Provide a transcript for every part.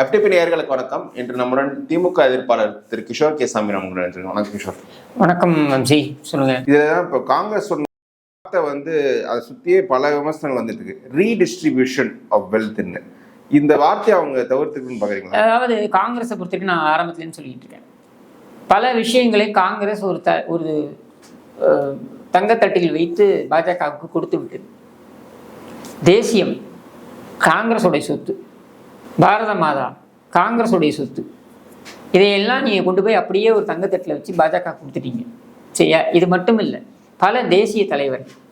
FTP நேயர்களுக்கு வணக்கம். இன்று நம்முடன் திமுக எதிர்ப்பாளர் திரு கிஷோர் கே சாமி நம்முடன் வணக்கம் கிஷோர். வணக்கம் வம்சி சொல்லுங்க. இதுதான் இப்போ காங்கிரஸ் சொன்ன வந்து அதை சுற்றியே பல விமர்சனங்கள் வந்துட்டு இருக்கு. ரீடிஸ்ட்ரிபியூஷன் ஆஃப் வெல்த்ன்னு இந்த வார்த்தையை அவங்க தவிர்த்துக்குன்னு பார்க்குறீங்களா அதாவது காங்கிரஸை பொறுத்தவரைக்கும் நான் ஆரம்பத்துலேருந்து சொல்லிட்டு இருக்கேன். பல விஷயங்களை காங்கிரஸ் ஒரு த ஒரு தங்கத்தட்டில் வைத்து பாஜகவுக்கு கொடுத்து விட்டது. தேசியம் காங்கிரஸுடைய சொத்து. பாரத மாதா காங்கிரஸுடைய சொத்து. இதையெல்லாம் நீங்கள் கொண்டு போய் அப்படியே ஒரு தங்கத்தட்டில் வச்சு பாஜக கொடுத்துட்டீங்க. சரியா? இது மட்டும் இல்லை பல தேசிய தலைவர்கள்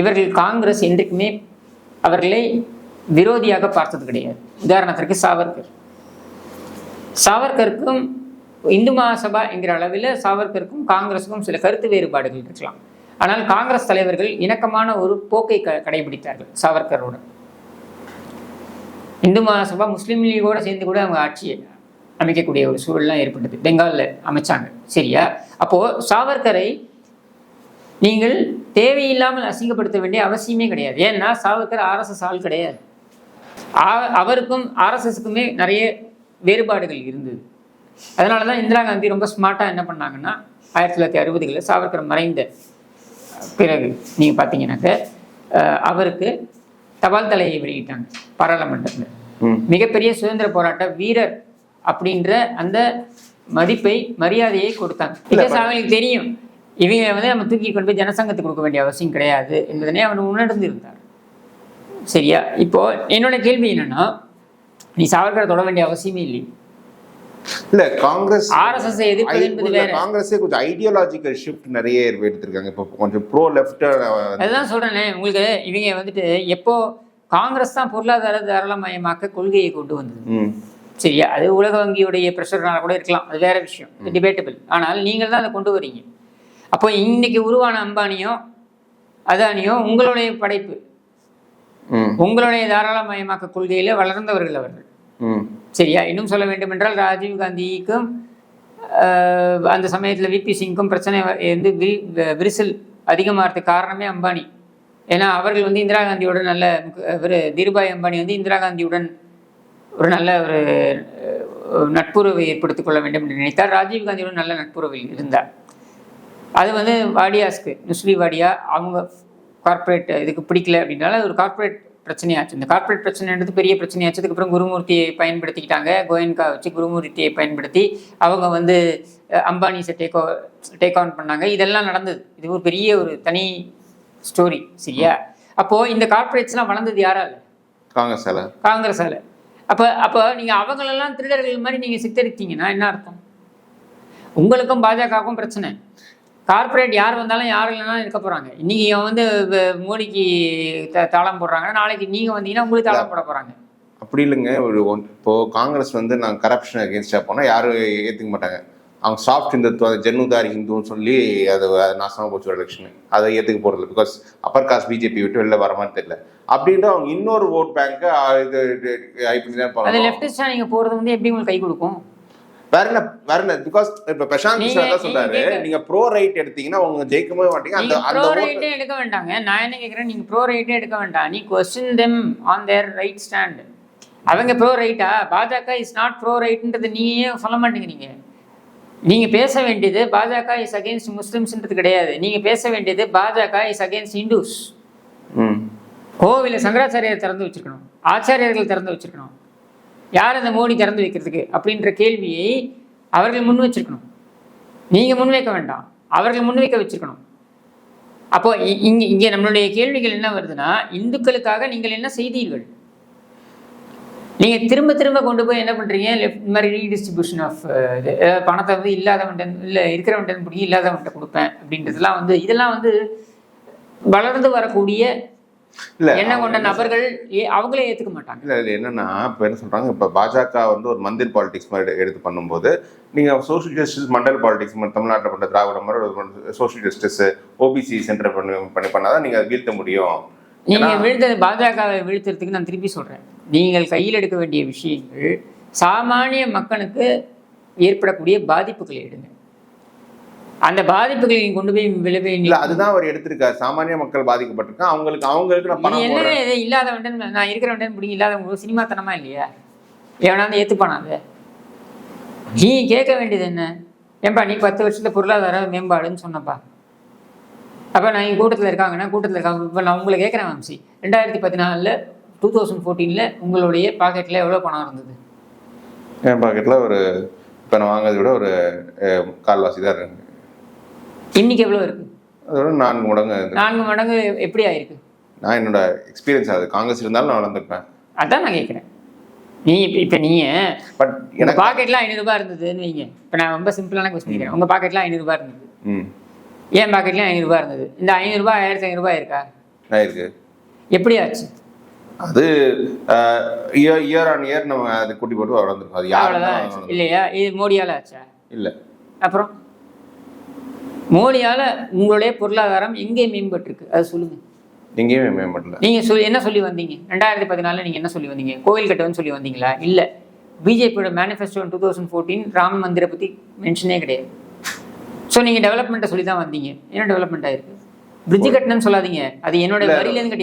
இவர்கள் காங்கிரஸ் என்றைக்குமே அவர்களை விரோதியாக பார்த்தது கிடையாது. உதாரணத்திற்கு சாவர்கர். சாவர்கருக்கும் இந்து மகாசபா என்கிற அளவில் சாவர்கருக்கும் காங்கிரஸுக்கும் சில கருத்து வேறுபாடுகள் இருக்கலாம். ஆனால் காங்கிரஸ் தலைவர்கள் இணக்கமான ஒரு போக்கை க கடைபிடித்தார்கள் சாவர்கரோட. இந்து மகாசபா முஸ்லீம் லீகோட சேர்ந்து கூட அவங்க ஆட்சியை அமைக்கக்கூடிய ஒரு சூழல்லாம் ஏற்பட்டது. பெங்காலில் அமைச்சாங்க. சரியா? அப்போது சாவர்கரை நீங்கள் தேவையில்லாமல் அசிங்கப்படுத்த வேண்டிய அவசியமே கிடையாது. ஏன்னா சாவர்கர் ஆர்எஸ்எஸ் ஆள் கிடையாது. ஆ- அவருக்கும் ஆர்எஸ்எஸ்க்குமே நிறைய வேறுபாடுகள் இருந்தது. அதனால தான் இந்திரா காந்தி ரொம்ப ஸ்மார்ட்டாக என்ன பண்ணாங்கன்னா ஆயிரத்தி தொள்ளாயிரத்தி அறுபதுகளில் சாவர்கர் மறைந்த பிறகு நீங்கள் பார்த்தீங்கன்னாக்க அவருக்கு தபால் தலையை வெளியிட்டாங்க பாராளுமன்றத்தில். மிகப்பெரிய சுதந்திர போராட்ட வீரர் அப்படின்ற அந்த மதிப்பை மரியாதையை கொடுத்தாங்க. பிகாஸ் அவங்களுக்கு தெரியும் இவங்க வந்து நம்ம தூக்கி கொண்டு போய் ஜனசங்கத்துக்கு கொடுக்க வேண்டிய அவசியம் கிடையாது என்பதனை அவன் உணர்ந்து இருந்தார். சரியா? இப்போ என்னோட கேள்வி என்னன்னா நீ சாவர்கரை தொட வேண்டிய அவசியமே இல்லை இல்ல காங்கிரஸ் ஆர்எஸ்எஸ் காங்கிரஸே கொஞ்சம் ஐடியாலஜிக்கல் ஷிஃப்ட் நிறைய எடுத்திருக்காங்க. இப்போ கொஞ்சம் ப்ரோ லெஃப்ட் அதுதான் சொல்றேனே உங்களுக்கு இவங்க வந்துட்டு எப்போ காங்கிரஸ் தான் பொருளாதார தாராளமயமாக்க கொள்கையை கொண்டு வந்தது. சரியா அது உலக வங்கியுடைய ப்ரெஷர்னால கூட இருக்கலாம். அது வேற விஷயம். டிபேட்டபிள் ஆனால் நீங்கள் தான் அதை கொண்டு வரீங்க. அப்போ இன்னைக்கு உருவான அம்பானியோ அதானியோ உங்களுடைய படைப்பு. உங்களுடைய தாராளமயமாக்க கொள்கையில வளர்ந்தவர்கள் அவர்கள். சரியா? இன்னும் சொல்ல வேண்டும் என்றால் ராஜீவ் காந்திக்கும் அந்த சமயத்தில் விபி சிங்க்கும் பிரச்சனை வந்து விரிசல் அதிகமாகிறதுக்கு காரணமே அம்பானி. ஏன்னா அவர்கள் வந்து இந்திரா காந்தியோட நல்ல இவர் தீருபாய் அம்பானி வந்து இந்திரா காந்தியுடன் ஒரு நல்ல ஒரு நட்புறவை ஏற்படுத்திக் கொள்ள வேண்டும் என்று நினைத்தார். ராஜீவ்காந்தியுடன் நல்ல நட்புறவில் இருந்தார். அது வந்து வாடியாஸ்க்கு நுஸ்லி வாடியா அவங்க கார்ப்பரேட் இதுக்கு பிடிக்கல அப்படின்னால ஒரு கார்ப்பரேட் பிரச்சனையாச்சு. இந்த கார்ப்பரேட் பிரச்சனைன்றது பெரிய பிரச்சனையாச்சு. அதுக்கப்புறம் குருமூர்த்தியை பயன்படுத்திக்கிட்டாங்க. கோயன்கா வச்சு குருமூர்த்தியை பயன்படுத்தி அவங்க வந்து அம்பானிஸை டேக் டேக் ஆன் பண்ணாங்க. இதெல்லாம் நடந்தது. இது ஒரு பெரிய ஒரு தனி ஸ்டோரி சரியா? அப்போது இந்த கார்ப்பரேட்ஸ்லாம் வளர்ந்தது யாரால? காங்கிரஸால. காங்கிரஸால. அப்போ அப்போ நீங்கள் அவங்களெல்லாம் திருடர்கள் மாதிரி நீங்கள் சித்தரித்தீங்கன்னா என்ன அர்த்தம்? உங்களுக்கும் பாஜகவுக்கும் பிரச்சனை. கார்ப்பரேட் யார் வந்தாலும் யார் இல்லைனாலும் இருக்க போகிறாங்க இன்னைக்கு இவன் வந்து மோடிக்கு த தாளம் போடுறாங்க நாளைக்கு நீங்கள் வந்தீங்கன்னா உங்களுக்கு தாளம் போட போகிறாங்க அப்படி இல்லைங்க. ஒரு ஒன் இப்போ காங்கிரஸ் வந்து நாங்கள் கரப்ஷன் அகேன்ஸ்டாக போனால் யாரும் ஏற்றுக்க மாட்டாங்க. அவங்க சாஃப்ட் இந்துத்துவ ஜென்னுதாரி ஹிந்துன்னு சொல்லி அது நாசமாக போச்சு எலெக்ஷன் அதை ஏற்றுக்க போகிறது பிகாஸ் அப்பர் காஸ்ட் பிஜேபி விட்டு வெளில வர மாதிரி தெரியல. அப்படின்ட்டு அவங்க இன்னொரு ஓட் பேங்க்கு இது இப்படி தான் லெஃப்டிஸ்டாக நீங்கள் போகிறது வந்து எப்படி உங்களுக்கு கை கொடுக்கும்? வேற என்ன வேற என்ன பிகாஸ் இப்போ பிரசாந்த் நீங்க- கிஷோர் தான் சொல்றாரு. நீங்க- நீங்க ப்ரோ ரைட் எடுத்தீங்கன்னா உங்க ஜெயிக்கவே மாட்டீங்க. அந்த நீங்க ப்ரோ ரைட்டே எடுக்க வேண்டாங்க. நான் என்ன கேட்குறேன் நீங்கள் ப்ரோ ரைட்டே எடுக்க வேண்டாம். நீ question them on their right stand அவங்க ப்ரோ ரைட்டா பாஜக இஸ் நாட் ப்ரோ ரைட்ன்றது நீங்க சொல்ல மாட்டேங்கிறீங்க. நீங்க பேச வேண்டியது பாஜக இஸ் அகேன்ஸ்ட் முஸ்லிம்ஸ்ன்றது கிடையாது. நீங்க பேச வேண்டியது பாஜக இஸ் அகேன்ஸ்ட் இந்துஸ் கோவில சங்கராச்சாரியார் திறந்து வச்சிருக்கணும். ஆச்சாரியர்கள் திறந்து வச்சிருக்கணும். யார் அந்த மோடி திறந்து வைக்கிறதுக்கு அப்படின்ற கேள்வியை அவர்கள் முன் வச்சிருக்கணும். நீங்க முன்வைக்க வேண்டாம். அவர்கள் முன்வைக்க வச்சிருக்கணும். அப்போ இ- இங்கே நம்மளுடைய கேள்விகள் என்ன வருதுன்னா இந்துக்களுக்காக நீங்கள் என்ன செய்தீர்கள்? நீங்கள் திரும்ப திரும்ப கொண்டு போய் என்ன பண்ணுறீங்க லெஃப்ட் இந்த மாதிரி ரீடிஸ்ட்ரிபியூஷன் ஆஃப் இது பணத்தை வந்து இல்லாதவன்ட்டு இல்லை இருக்கிறவன்ட்டு பிடிக்கும் இல்லாதவன்ட்ட கொடுப்பேன் அப்படின்றதுலாம் வந்து இதெல்லாம் வந்து வளர்ந்து வரக்கூடிய இல்ல எண்ணம் கொண்ட நபர்கள் அவங்களே ஏத்துக்க மாட்டாங்க. இல்ல இது என்னன்னா இப்போ என்ன சொல்றாங்க இப்போ பாஜக வந்து ஒரு மந்திர் பாலிடிக்ஸ் மாதிரி எடு- எடுத்து பண்ணும்போது நீங்க சோஷியல் ஜஸ்டிஸ் மண்டல் பாலிடிக்ஸ் தமிழ்நாட்டில் பண்ற திராவிட மாதிரி சோஷியல் ஜஸ்டிஸ் ஓபிசி சென்டர் பண்ணி பண்ணி பண்ணாதான் நீங்க வீழ்த்த முடியும். நீங்க வீழ்த்தது பாஜகவை வீழ்த்துறதுக்கு நான் திருப்பி சொல்றேன். நீங்கள் கையில் எடுக்க வேண்டிய விஷயங்கள் சாமானிய மக்களுக்கு ஏற்படக்கூடிய பாதிப்புகளை எடுங்க. அந்த பாதிப்புகளை கொண்டு போய் விளைவை இல்ல அதுதான் அவர் எடுத்திருக்காரு. சாமானிய மக்கள் பாதிக்கப்பட்டிருக்காங்க. அவங்களுக்கு அவங்களுக்கு நான் பணம் என்ன இது இல்லாதவன்டன் நான் இருக்கிறவன்டன் பிடிக்கும் இல்லாதவங்க சினிமாத்தனமா இல்லையா? எவனாவது ஏற்றுப்பானா அதை? நீ கேட்க வேண்டியது என்ன? ஏன்பா நீ பத்து வருஷத்துல பொருளாதார மேம்பாடுன்னு சொன்னப்பா. அப்போ நான் என் கூட்டத்தில் இருக்காங்கன்னா கூட்டத்தில் இருக்காங்க. இப்போ நான் உங்களை கேட்குறேன் வம்சி. ரெண்டாயிரத்தி பதினாலில் டூ தௌசண்ட் ஃபோர்டீனில் உங்களுடைய பாக்கெட்டில் எவ்வளோ பணம் இருந்தது? என் பாக்கெட்டில் ஒரு இப்போ நான் வாங்குறதை விட ஒரு கால்வாசி தான் இருக்கு. இன்னைக்கு எவ்வளோ இருக்கு? அதோட நான்கு மடங்கு. நான்கு மடங்கு எப்படி ஆயிருக்கு? நான் என்னோட எக்ஸ்பீரியன்ஸ் அது காங்கிரஸ் இருந்தாலும் நான் வளர்ந்துருப்பேன். அதான் நான் கேட்குறேன் நீ இப்போ இப்போ நீங்கள் பட் எனக்கு பாக்கெட்டில் ஐநூறுரூபா இருந்ததுன்னு வைங்க. இப்போ நான் ரொம்ப சிம்பிளான கொஸ்டின் கேட்குறேன் உங்கள் பாக்கெட்டில் ஐநூறுரூபா இருந்தது. ம். என் பாக்கெட்லேயும் ஐநூறுரூபா இருந்தது. இந்த ஐநூறுரூபா ஆயிரத்தி ஐநூறுரூபா இருக்கா? ஆயிருக்கு. எப்படி ஆச்சு? அது இயர் இயர் ஆன் இயர் நம்ம அது கூட்டி போட்டு வளர்ந்துருக்கோம். அது யாரும் இல்லையா? இது மோடியால் ஆச்சா? இல்லை. அப்புறம்? மோடியால் உங்களுடைய பொருளாதாரம் எங்கே மேம்பட்டிருக்கு? அது சொல்லுங்கள் எங்கேயுமே மேம்படல. நீங்கள் சொல்லி என்ன சொல்லி வந்தீங்க? ரெண்டாயிரத்தி பதினாலில் நீங்கள் என்ன சொல்லி வந்தீங்க? கோவில் கட்டவன்னு சொல்லி வந்தீங்களா? இல்லை. பிஜேபியோட manifesto two thousand fourteen Rama மந்திரை பற்றி மென்ஷனே கிடையாது. ஸோ நீங்கள் டெவலப்மெண்ட்டை சொல்லி தான் வந்தீங்க. என்ன டெவலப்மெண்ட் ஆயிருக்கு பிரிட்ஜ் கட்டணும்னு சொல்லாதீங்க. அது என்னோட வரியிலேருந்து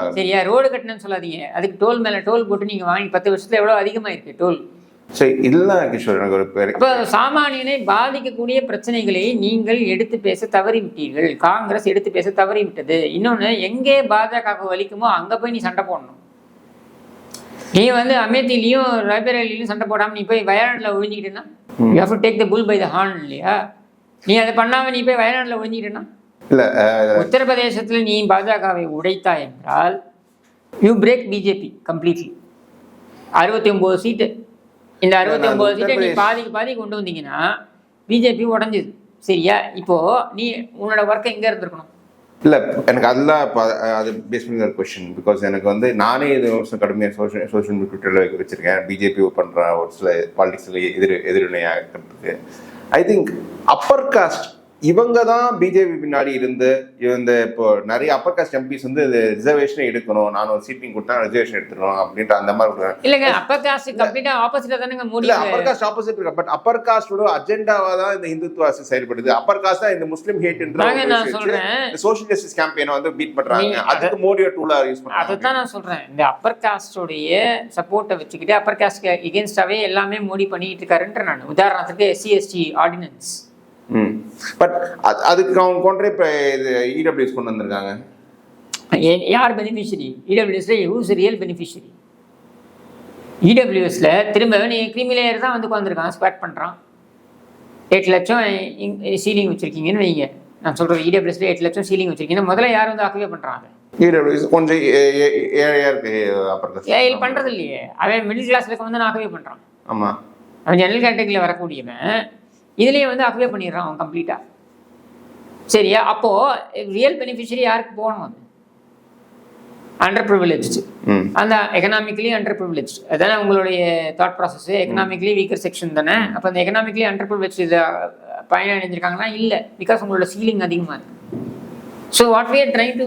ஆகுது சரியா? ரோடு கட்டணும்னு சொல்லாதீங்க. அதுக்கு டோல் மேலே டோல் போட்டு நீங்கள் வாங்கி பத்து வருஷத்துல எவ்வளோ அதிகமாயிருக்கு டோல் சரி இல்லை கிஷோர் எனக்கு ஒரு பேர் அப்போ சாமானியனை பாதிக்கக்கூடிய பிரச்சனைகளை நீங்கள் எடுத்து பேச தவறிவிட்டீர்கள். காங்கிரஸ் எடுத்து பேச தவறிவிட்டது. இன்னொன்று எங்கே பாஜக வலிக்குமோ அங்கே போய் நீ சண்டை போடணும். நீ வந்து அமேத்திலையும் ரபேரலிலையும் சண்டை போடாமல் நீ போய் வயநாட்டில் ஒழிஞ்சிக்கிட்டேன்னா? You have to take the bull by the horn இல்லையா? நீ அதை பண்ணாமல் நீ போய் வயநாட்டில் ஒழிஞ்சிக்கிட்டேன்னா? இல்லை உத்தரப்பிரதேசத்தில் நீ பாஜகவை உடைத்தாய் என்றால் யூ பிரேக் பிஜேபி கம்ப்ளீட்லி அறுபத்தி ஒம்பது சீட்டு. இந்த அறுபத்தி ஒம்பது சீட்டை நீ பாதிக்கு பாதிக்கு கொண்டு வந்தீங்கன்னா பிஜேபி உடஞ்சுது. சரியா? இப்போ நீ உன்னோட ஒர்க்கை எங்கே இருந்திருக்கணும். இல்லை எனக்கு அதெல்லாம் இப்போ அது பேஸ் பண்ணி ஒரு கொஷின் பிகாஸ் எனக்கு வந்து நானே இது வருஷம் கடுமையாக சோஷியல் சோஷியல் ட்விட்டரில் வச்சிருக்கேன். பிஜேபி பண்ணுற ஒரு சில பாலிடிக்ஸில் எதிர் எதிர்வினையாக இருக்கிறதுக்கு. ஐ திங்க் அப்பர் காஸ்ட் இவங்க தான் பிஜேபி பின்னாடி இருந்து இந்த இப்போ நிறைய அப்பர் காஸ்ட் எம்பிஸ் வந்து ரிசர்வேஷனை எடுக்கணும். நான் ஒரு சீட்டிங் கொடுத்தா ரிசர்வேஷன் எடுத்துக்கணும் அப்படின்ற அந்த மாதிரி. இல்லைங்க அப்பர் காஸ்ட் கம்ப்ளீட்டாக ஆப்போசிட்டாக தானேங்க இல்ல முடியல அப்பர் காஸ்ட் ஆப்போசிட் இருக்கு பட் அப்பர் காஸ்டோட அஜெண்டாவா தான் இந்த இந்துத்துவ அரசு செயல்படுது அப்பர் காஸ்ட் தான் இந்த முஸ்லீம் சொல்றேன் சோஷியல் ஜஸ்டிஸ் கேம்பெயினை வந்து பீட் பண்றாங்க. அதுக்கு மோடியோட டூலா யூஸ் பண்றாங்க. அதைத்தான் நான் சொல்றேன். இந்த அப்பர் காஸ்டோடைய சப்போர்ட்டை வச்சுக்கிட்டு அப்பர் காஸ்ட் எகென்ஸ்டாவே எல்லாமே மோடி பண்ணிட்டு இருக்காருன்ற நான். உதாரணத்துக்கு எஸ்சி எஸ்டி ஆர்டினன்ஸ் பட் அதுக்கு அவங்க கொண்டே இப்போ இது இடபிள்யூஎஸ் கொண்டு வந்திருக்காங்க. யார் E பெனிஃபிஷரி இடபிள்யூஎஸ்ல ஹூஸ் ரியல் பெனிஃபிஷரி இடபிள்யூஎஸ்ல E திரும்ப நீ கிரிமிலேயர் தான் வந்து உட்காந்துருக்கான் ஸ்பேட் பண்ணுறான் எட்டு லட்சம் சீலிங் வச்சிருக்கீங்கன்னு வைங்க. நான் சொல்றது E இடபிள்யூஎஸ்ல எட்டு லட்சம் சீலிங் வச்சிருக்கீங்கன்னா முதல்ல யார் வந்து ஆக்குவே பண்றாங்க? இடபிள்யூஎஸ் E கொஞ்சம் ஏன் பண்றது இல்லையே. அவன் மிடில் கிளாஸ்ல வந்து ஆக்குவே பண்றான். ஆமா. அவன் ஜெனரல் கேட்டகரியில் வரக்கூடியவன் இதுலேயே வந்து அக்வே பண்ணிடுறான் அவன் கம்ப்ளீட்டாக சரியா? அப்போது ரியல் பெனிஃபிஷரி யாருக்கு போகணும் அது? அண்டர் ப்ரிவிலேஜ்டு அந்த எக்கனாமிக்கலி அண்டர் ப்ரிவிலேஜ் அதானே உங்களுடைய thought process economically weaker section தானே? அப்போ அந்த எக்கனாமிக்கலி அண்டர் ப்ரிவிலேஜ் இதை பயனடைஞ்சிருக்காங்கன்னா இல்லை. பிகாஸ் உங்களோட சீலிங் அதிகமாக இருக்கு. So what we are trying to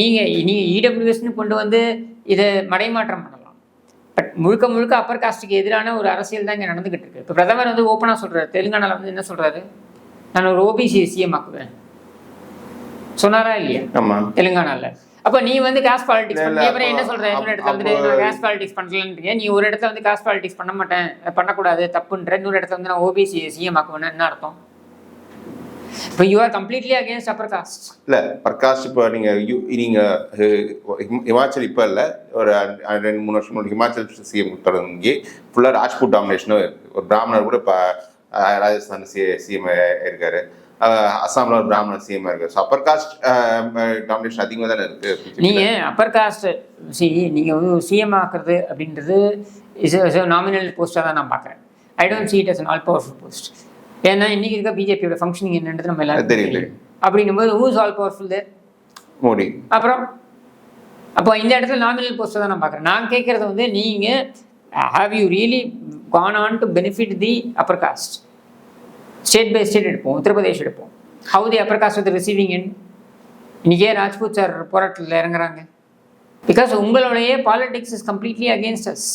நீங்கள் நீங்கள் இடபிள்யூஎஸ்னு கொண்டு வந்து இதை மடைமாற்றம் பண்ணலாம் முழுக்க முழுக்க அப்பர் காஸ்ட்டுக்கு எதிரான ஒரு அரசியல் தான் இங்கே நடந்துகிட்டு இருக்கு. இப்போ பிரதமர் வந்து ஓப்பனாக சொல்றாரு. தெலுங்கானால வந்து என்ன சொல்றாரு? நான் ஒரு ஓபிசி சிஎம் ஆக்குவேன் சொன்னாரா இல்லையா? ஆமா. தெலுங்கானால. அப்ப நீ வந்து காஸ்ட் பாலிடிக்ஸ் பண்ணி அப்புறம் என்ன சொல்ற? இன்னொரு இடத்துல வந்துட்டு நான் காஸ்ட் பாலிடிக்ஸ் பண்ணலன்றீங்க நீ ஒரு இடத்துல வந்து காஸ்ட் பாலிடிக்ஸ் பண்ண மாட்டேன். பண்ணக்கூடாது. தப்புன்ற. இன்னொரு இடத்துல வந்து நான் ஓபிசி சிஎம் ஆக்குவேன் என்ன அர்த்தம்? இப்போ you are completely against upper caste இல்ல பிரகாஷ் இப்போ நீங்க யூ- நீங்க அஹ், ஹிம்- ஹிமாச்சல் இப்போ இல்ல. ஒரு ரெண்டு மூணு வருஷம் முன்னாடி ஹிமாச்சல் சிஎம் தொடங்கி ஃபுல்லா ராஜ்பூட் டாமினேஷனும் ஒரு பிராமணர் கூட இப்போ ராஜஸ்தான் சி சிஎம் இருக்காரு. அஸ்ஸாம்ல ஒரு பிராமணர் சிஎம் இருக்கு ஸோ அப்பர் காஸ்ட் டாமினேஷன் அதிகமாக தானே இருக்கு. நீங்க அப்பர் காஸ்ட் சி நீங்க வந்து சிஎம் ஆக்குறது அப்படின்றது இஸ் நாமினல் போஸ்டாக தான் நான் பார்க்குறேன் I don't it as an all powerful post ஏன்னா இன்னைக்கு இருக்க பிஜேபியோட ஃபங்க்ஷனிங் என்னன்றது நம்ம எல்லாரும் தெரியும், தெரியும் அப்படின்னும்போது who's all powerful there Modi. அப்புறம் அப்போ இந்த இடத்துல நாமினல் போஸ்ட்டை தான் நான் பார்க்குறேன். நான் கேட்குறது வந்து நீங்கள் have you really gone on to benefit the upper caste state by state எடுப்போம் உத்தரப்பிரதேஷ் எடுப்போம். ஹவு தி அப்பர் காஸ்ட் வந்து ரிசீவிங் இன் இன்னைக்கே ராஜ்பூத் சார் போராட்டத்தில் இறங்குறாங்க? பிகாஸ் உங்களுடைய politics is completely against us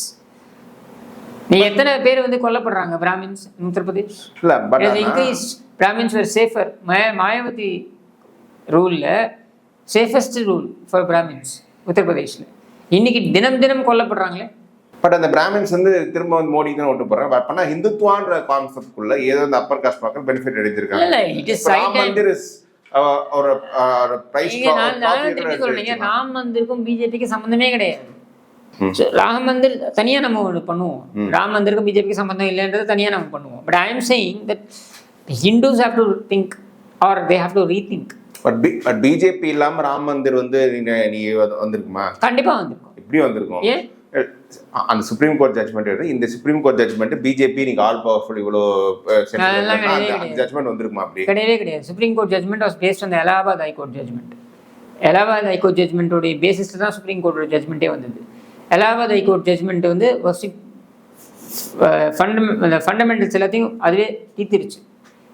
நீ எத்தனை பேர் வந்து கொல்லப்படுறாங்க? பிராமின்ஸ் உத்தரப்பிரதேஷ். இல்ல but increase Brahmins were safer Mayawati ரூலில் safest rule for Brahmins உத்தரப்பிரதேஷில். இன்னைக்கு தினம் தினம் கொல்லப்படுறாங்களே? பட் அந்த பிராமின்ஸ் வந்து திரும்ப வந்து மோடி தான் ஓட்டு போறாங்க பட் ஆனால் ஹிந்துத்வான்ற கான்செப்ட்குள்ள ஏதோ அந்த அப்பர் காஸ்ட் மக்கள் பெனிஃபிட் அடைஞ்சிருக்காங்க. ஒரு பிரைஸ் நீங்க ராம் மந்திருக்கும் பிஜேபிக்கு சம்பந்தமே கிடையாது. ராம் மந்திர் தனியா நம்ம ஒன்று பண்ணுவோம். ராம் மந்திருக்கும் பிஜேபிக்கு சம்பந்தம் இல்லைன்றது தனியா நம்ம பண்ணுவோம். But I am saying that Hindus have to think are they have to rethink but B but BJP இல்லாம ராம் மந்திர் வந்து நீ வந்து- வந்திருக்குமா? கண்டிப்பா வந்திருக்கும். எப்படி வந்திருக்கும்? ஏன்? அந்த சுப்ரீம் கோர்ட் ஜட்மெண்ட் எடுத்து இந்த சுப்ரீம் கோர்ட் ஜட்மெண்ட் பிஜேபி நீங்க ஆல் பவர்ஃபுல் இவ்வளோ ஜட்மெண்ட் வந்திருக்குமா அப்படி? கிடையவே கிடையாது. Supreme court judgment was based அந்த Allahabad high court judgment Allahabad high court ஜட்மெண்ட்டோடைய பேசிஸில் தான் சுப்ரீம் கோர்ட்டோட ஜட்மெண்ட்டே வந்தது. அலகாபாத் ஹைகோர்ட் ஜட்மெண்ட் வந்து ஃபண்ட ஃபண்டமெண்டல்ஸ் எல்லாத்தையும் அதுவே தீர்த்திருச்சு.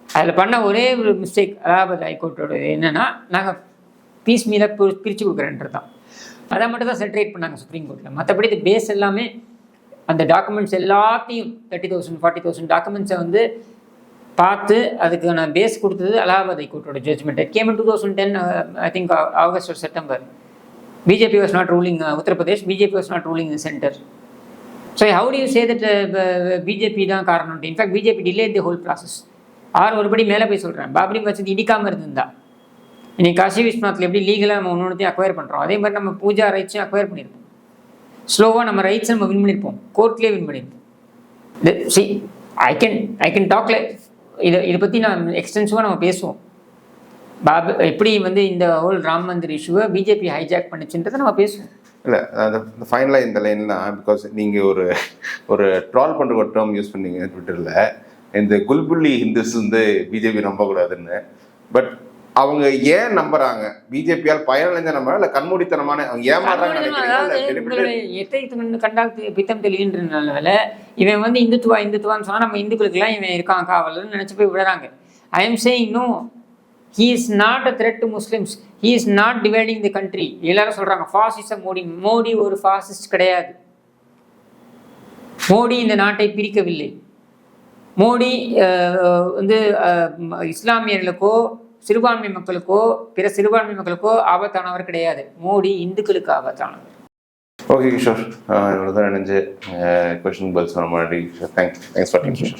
அதில் பண்ண ஒரே ஒரு மிஸ்டேக் அலாபாத் ஹைகோர்ட்டோட என்னென்னா நாங்கள் பீஸ் மீத பிரித்து கொடுக்குறேன்றது தான் அதை மட்டும் தான் செட்ரேட் பண்ணாங்க சுப்ரீம் கோர்ட்டில் மற்றபடி இது பேஸ் எல்லாமே அந்த டாக்குமெண்ட்ஸ் எல்லாத்தையும் தேர்ட்டி தௌசண்ட் ஃபார்ட்டி தௌசண்ட் டாக்குமெண்ட்ஸை வந்து பார்த்து அதுக்கான பேஸ் கொடுத்தது Allahabad ஹைகோர்ட்டோட judgment came two thousand ten I think August ஒரு September BJP was not ruling Uttar Pradesh BJP was not ruling centre so how do you say that BJP தான் காரணம் in fact BJP delay the whole process ஆறு ஒருபடி மேலே போய் சொல்கிறேன் பாபரி மசூதி இடிக்காமல் இருந்திருந்தா. இன்னைக்கு காசி விஸ்வநாத்தில் எப்படி லீகலாக நம்ம ஒன்று ஒன்றுத்தையும் அக்வயர் பண்ணுறோம் அதே மாதிரி நம்ம பூஜா ரைட்ஸையும் அக்வயர் பண்ணியிருப்போம். ஸ்லோவாக நம்ம ரைட்ஸ் நம்ம வின் பண்ணியிருப்போம். கோர்ட்லேயே வின் பண்ணியிருப்போம். See I can I can டாக்ல இதை இதை பற்றி நான் எக்ஸ்டென்சிவாக நம்ம பேசுவோம். பாபு எப்படி வந்து இந்த ஹோல் ராம் மந்திர் இஷ்யூவை பிஜேபி ஹைஜாக் பண்ணுச்சுன்றதை நம்ம பேசுவோம். இல்ல அந்த ஃபைனலாக இந்த லைன் தான் பிகாஸ் நீங்க ஒரு ஒரு ட்ரால் பண்ற ஒரு டேர்ம் யூஸ் பண்ணீங்க ட்விட்டர்ல இந்த குல்புல்லி ஹிந்துஸ் வந்து பிஜேபி நம்பக்கூடாதுன்னு. பட் அவங்க ஏன் நம்புறாங்க? பிஜேபியால் பயனடைஞ்ச நம்புறாங்க? இல்ல கண்மூடித்தனமான அவங்க ஏமாறாங்க கண்டால் பித்தம் தெளிகின்றனால இவன் வந்து இந்துத்துவா இந்துத்துவான்னு சொன்னா நம்ம இந்துக்களுக்கெல்லாம் இவன் இருக்கான் காவலர்னு நினைச்சு போய் விடுறாங்க. I am saying no he is not a threat to Muslims he is not dividing the country எல்லாரும் சொல்றாங்க ஃபாசிசம் மோடி மோடி ஒரு ஃபாசிஸ்ட் கிடையாது. மோடி இந்த நாட்டை பிரிக்கவில்லை. மோடி வந்து இஸ்லாமியர்களுக்கோ சிறுபான்மை மக்களுக்கோ பிற சிறுபான்மை மக்களுக்கோ ஆபத்தானவர் கிடையாது. மோடி இந்துக்களுக்கு ஆபத்தானவர். ஓகே கிஷோர் இவ்வளோ தான் நினைஞ்சு கொஷின் பதில் சொன்ன மாதிரி தேங்க்ஸ் தேங்க்ஸ் ஃபார் கிஷோர்